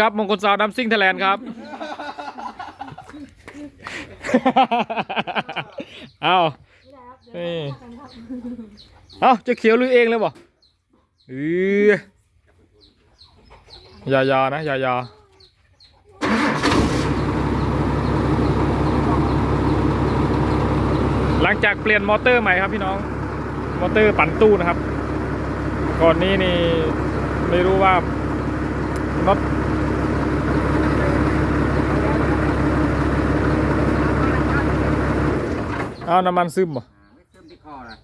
ครับมงคลสาวดัมซิ่งไทยแลนด์ครับ เอานี่เอาจะเขียวลุยเองเลยบ่เอออย่าอย่านะอย่าอย่าหลังจากเปลี่ยนมอเตอร์ใหม่ครับพี่น้อง มอเตอร์ปั่นตู้นะครับ ก่อนนี้นี่ไม่รู้ว่าน็อต เอาน้ำมันซึมบ่ไม่เติมที่คอนะ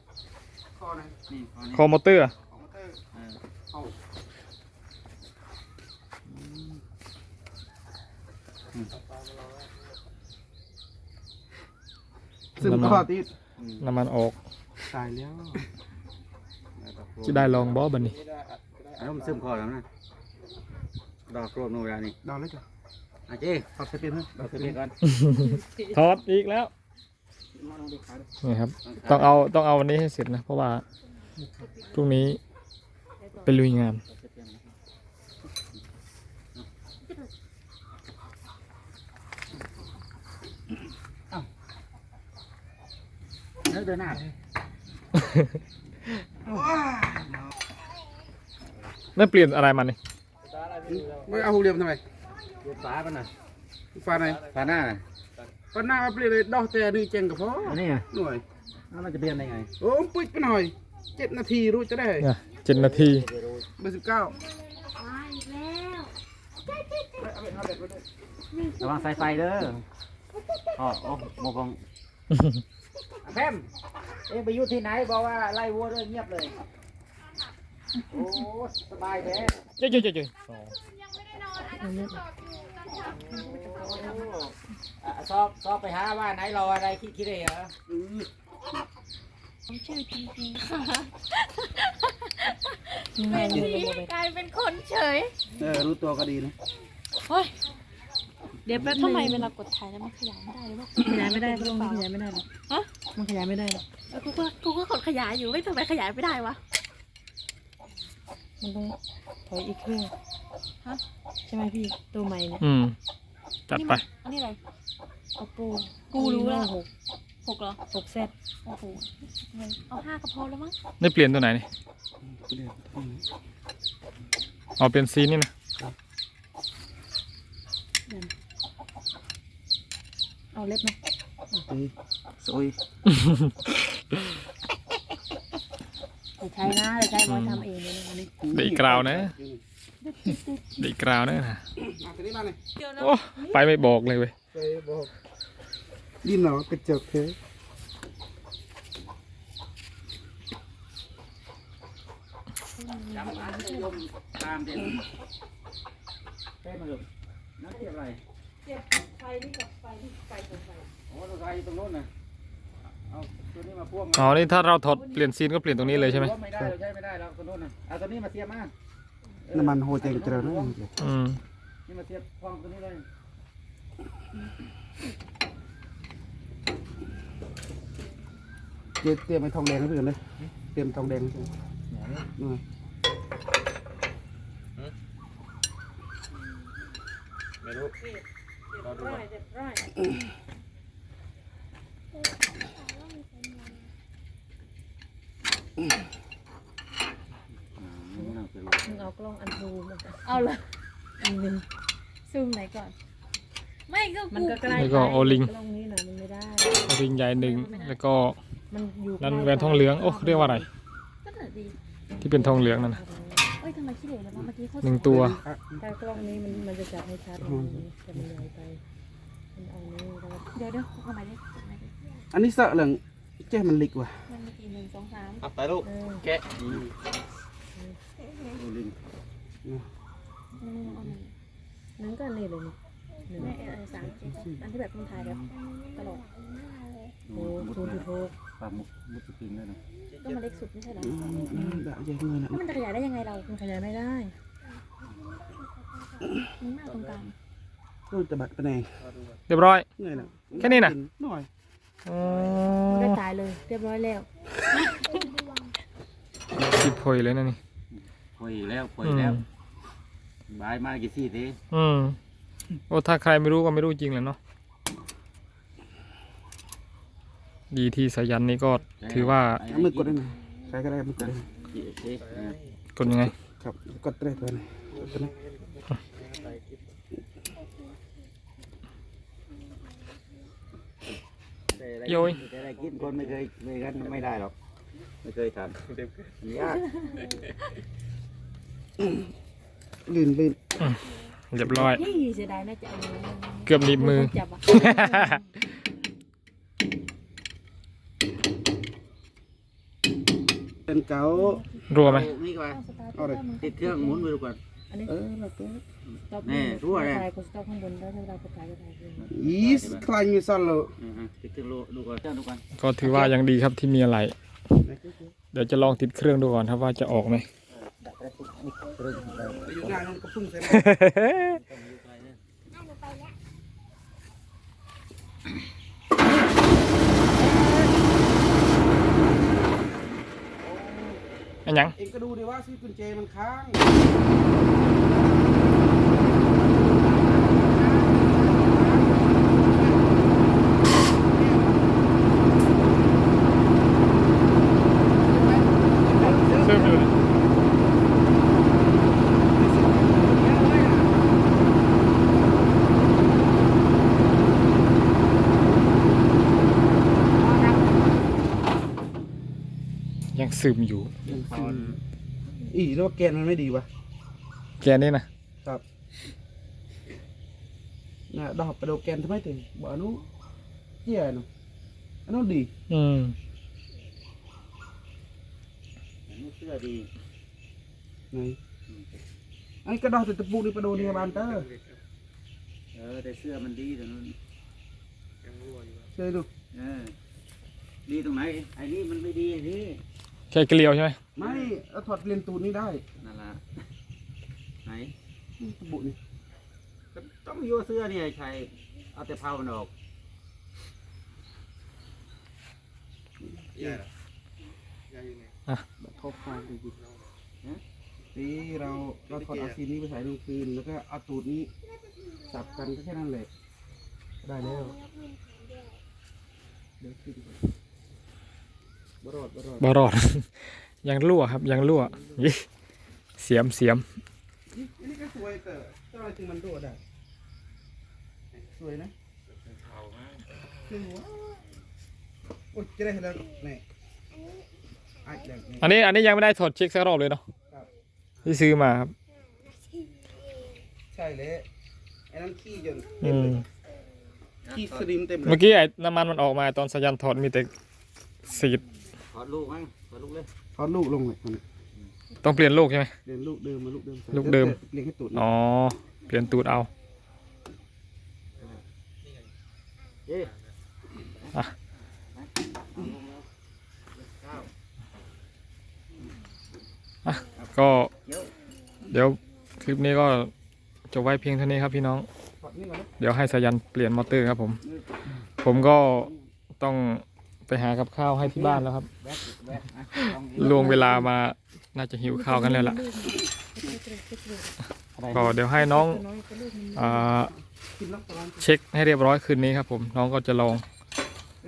คอนะนี่คอนี่คอมอเตอร์อะของมอเตอร์เออเอาซึมข้อติดน้ำมันออกตายแล้วจะได้ลองบอบันนี้อารมณ์ซึมคอแล้วนะดอกโกรธโนรานี่ดาวเลยจ้ะอาเจ้ขอบสปินให้ดอกเสบียงก่อนถอดอีกแล้ว นี่ครับ ต้องเอาต้องเอาวันนี้ให้เสร็จนะ เพราะว่าพรุ่งนี้เป็นลุยงานเนื้อเดินหน้านั่นเปลี่ยนอะไรมันนี่ไม่เอาหูเรียมทำไมเดือดฟ้าป่ะน่ะฟ้าไหนฟ้าหน้า น่ะฟ้าหน้าเอาเปลี่ยนเลยดอกแต่ดีเจงกับพ่ออันนี้ไงหน่วยแล้วมันจะเปลี่ยนได้ไงโอ้ปุ๊บไปหน่อยเจ็ดนาทีรู้จะได้เนี่ยเจ็ดนาทีเบอร์สิบเก้ามาอีกแล้วระวังสายไฟเด้ออ๋อโอ้โมกงแพมเอ็งไปอยู่ที่ไหนบอกว่าไล่วัวเรื่องเงียบเลย โอ้สบายแท้ เจ๊เจ๊เจ๊เจ๊อะ สอบสอบไปหาว่าไหนรออะไรคิดคิดเลยเหรอผมชื่อจริงๆค่ะเป็นที่กลายเป็นคนเฉย เออรู้ตัวก็ดีนะเฮ้ยเดี๋ยวแป๊บทำไมเวลากดถ่ายแล้วมันขยายไม่ได้หรือเปล่าขยายไม่ได้เพราะมันขยายไม่ได้หรอกฮะมันขยายไม่ได้หรอกเออกูก็กูก็กดขยายอยู่ไม่ทำไมขยายไม่ได้วะมันต้องถอยอีกเครื่องฮะใช่ไหมพี่ตัวใหม่เนี่ยอืม จัดไป อันนี้อะไร Oppo กูรู้แล้วหกหกเหรอหกแซดโอ้โหเอาห้าก็พอแล้วมั้งได้เปลี่ยนตัวไหนนี่เอาเป็นซีนี่นะเอาเล็บไหมสวยไปใช้นะไปใช้บอยทำเองเลยนะอันนี้เด็กกราวนะ เด็กกราวนะนะมาทีนี้มาเลยเดี๋ยวนะโอ้ไปไม่บอกเลยเว้ยไปบอกดินเหรอกระจกเทจำมาที่ยมตามเด่นเท่มาเลยนั่นเทียบอะไรไฟนี่กับไฟที่ไฟกับไฟโอ้รถไฟอยู่ตรงโน้นน่ะเอาตัวนี้มาพ่วงอ๋อนี่ถ้าเราถอดเปลี่ยนซีนก็เปลี่ยนตรงนี้เลยใช่ไหมไม่ได้เราใช้ไม่ได้เราตัวโน้นน่ะเอาตัวนี้มาเสียบมา น้ำมันโฮเจงเจริญนะอืมนี่มาเสียบพ่วงตัวนี้เลยเจ๊เตรียมไอ้ทองแดงให้เพื่อนเลยเตรียมทองแดงให้หน่อยไม่รู้มึงเอากล้องอัน ดูมาก่อนเอาเลยอันหนึงซูมไหนก่อน ไม่ก็มันกูก็ใกล้แล้วก็ไปโอลิง กล้องนี้นะมันไม่ได้ริงใหญ่หนึ่งแล้วก็มันอยู่นั่นใกล้แหวนทองเหลืองโอ้เรียกว่าอะไร ก็เหนือดีที่เป็นทองเหลืองนั่นนะเอ้ยทำไมขี้เหร่เลยวะเมื่อกี้เขาหนึ่งตัว ถ้ากล้องนี้มันมันจะจับให้ชัดมันจะมันใหญ่ไปมันเอานี้แล้วก็เดี๋ยวเดี๋ยวเอาใหม่ดิเอาใหม่ดิอันนี้เสอะเหลืองเจ๊มันลิกว่ะมันมีกี่หนึ่งสองสามเอาไปลูก เออแกะดี นี่เอาหนึ่ง นั่นก็นี่เลยนี่หนึ่งไม่เออเออสามอันที่แบบคนไทยแบบตลอดโอ้ศูนย์จุดหกปลาหมุกมุดจริงเลยนะก็มันเล็กสุดไม่ใช่เหรออืมอืมด่าใหญ่เงินอะแล้วมันจะขยายได้ยังไงเรามันขยายไม่ได้มันมากตรงกลางรูจะบัดไปไหนเรียบร้อยเงยน่ะแค่นี้น่ะหน่อยอ๋อมันก็ตายเลยเรียบร้อยแล้วสิบพอยเลยนะนี่พอยแล้วพอยอืแล้วมบายมากี่สี่ทีอืม โอ้ถ้าใครไม่รู้ก็ไม่รู้จริงแหละเนาะดีที่สายันนี่ก็ถือว่าเอามือกดได้ไหมใครก็ได้มือกดได้ไหมกี่ทีเออกดยังไงครับกดได้ตัวไหนกดตัวไหนโยยจะได้กินคนไม่เคยไม่กันไม่ได้หรอก ไม่เคยทำยากลื่นลื่น เรียบร้อย นี่เสียดายน่าจะเอาเกือบหนีบมือ จับอะเป็นเก๋ารัวไหมนี่ก่อนเอาเลยติดเครื่องหมุนไปดูก่อนอันนี้เออแล้วก็ตอบแน่รั่วเลยถ่ายคนสต๊อกข้างบนแล้วถ้าเราก็ถ่ายก็ถ่ายขึ้นอีสคลายมีซันเลยอือฮะติดเครื่องดูดูก่อนเครื่องดูก่อนก็ถือว่ายังดีครับที่มีอะไร เดี๋ยวจะลองติดเครื่องดูก่อนครับว่าจะออกไหม อยู่หน้าน้องกระพุ่งใส่อันยังเองก็ดูดิว่าซีกุญแจมันค้าง เชื่อมอยู่ยัง ซึมอยู่อีแล้วว่าแกนมันไม่ดีวะแกนี่นะครับน่ะดอกไปดูแกนทำไมถึงบอกอนุเจี๊ยหนูอันนู้นดีอืมนี่เสื้อดีไหนอันนี้ก็ดอกแต่ตะปูนี่ไปดูนี่บานเตอร์เออแต่เสื้อมันดีตรงนู้นเชื่อดูเออดีตรงไหนไอ้นี่มันไม่ดีไอ้นี่ แค่เกลียวใช่ไหมไม่เอาถอดเลนตูดนี่ได้นั่นละไหนนี่ตะปูนี่ก็ต้องโยเสื้อเนี่ยใช้เอาแต่เผามันออกแบบทอคางจริงๆนี่เราเราถอดเอาซีนนี้ไปใส่ลงคืน แล้วก็เอาตูดนี้สับกันก็แค่นั้นแหละได้แล้วเดี๋ยวขึ้นก่อน บรอดบรอดบารอด ยังรั่วครับ ยังรั่วยี่เสียมเสียมอันนี้ก็สวยแต่เจ้าอะไรถึงมันโดดอะสวยนะคือว่าโอ้ยจะได้เห็นแล้วนี่อะเดี๋ยวนี่อันนี้อันนี้ยังไม่ได้ถอดเช็คสักรอบเลยเนาะครับที่ซื้อมาครับ ใช่เลยไอ้นั่นขี้จนอืมขี้สลิมเต็มเลเมื่อยกี้ไอ้น้ำมันมันออกมาตอนสัญญาณถอดมีแต่สีดถ อดลูกมั้งถอดลูกเลยทอดลูกลงเลยมันต้องเปลี่ยนลูกใช่ไหม เดินลูกเดิมมาลูกเดิมใส่ลูกเดิม เลี้ยงให้ตูดอ๋อ เปลี่ยนตูดเอาเอ๊ะอะ ก็เดี๋ยวเดี๋ยวคลิปนี้ก็จบไว้เพียงเท่านี้ครับพี่น้อง ถอดนี่ก่อนนะ เดี๋ยวให้สายันเปลี่ยนมอเตอร์ครับผม ผมก็ต้อง ไปหากับข้าวให้ที่บ้านแล้วครับแบกแบกอะต้องล่วงเวลามาน่าจะหิวข้าวกันแล้วล่ะก็เดี๋ยวให้น้องน้อยก็ลูกมันอ่ากินแล้วประมาณเช็คให้เรียบร้อยคืนนี้ครับผมน้องก็จะลอง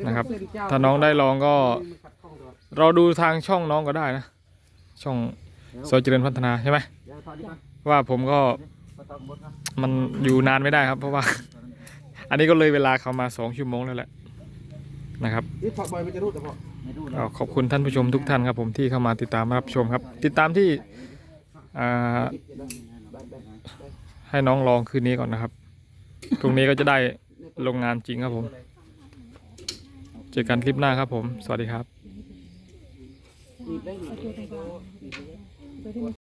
นะครับเส้เจ้ถ้าน้องได้ลองก็มันขัดข้องตลอดเราดูทางช่องน้องก็ได้นะ ช่องซอยเจริญพัฒนาใช่ไหมเดี๋ยวถอดดีกว่าว่าผมก็ก็ต้องบดนะมันอยู่นานไม่ได้ครับ เพราะว่า อันนี้ก็เลยเวลาเขามาสองชั่วโมงแล้วแหละ นะครับนี่ถอดบ่อยมันจะรูดแต่พอไม่ดูก็ขอบคุณท่านผู้ชมทุกท่านครับผมที่เข้ามาติดตามรับชมครับ ติดตามที่อ่าให้น้องลองคืนนี้ก่อนนะครับพรุ่งนี้ก็จะได้ลงงานจริงครับผม เจอกันคลิปหน้าครับผม สวัสดีครับ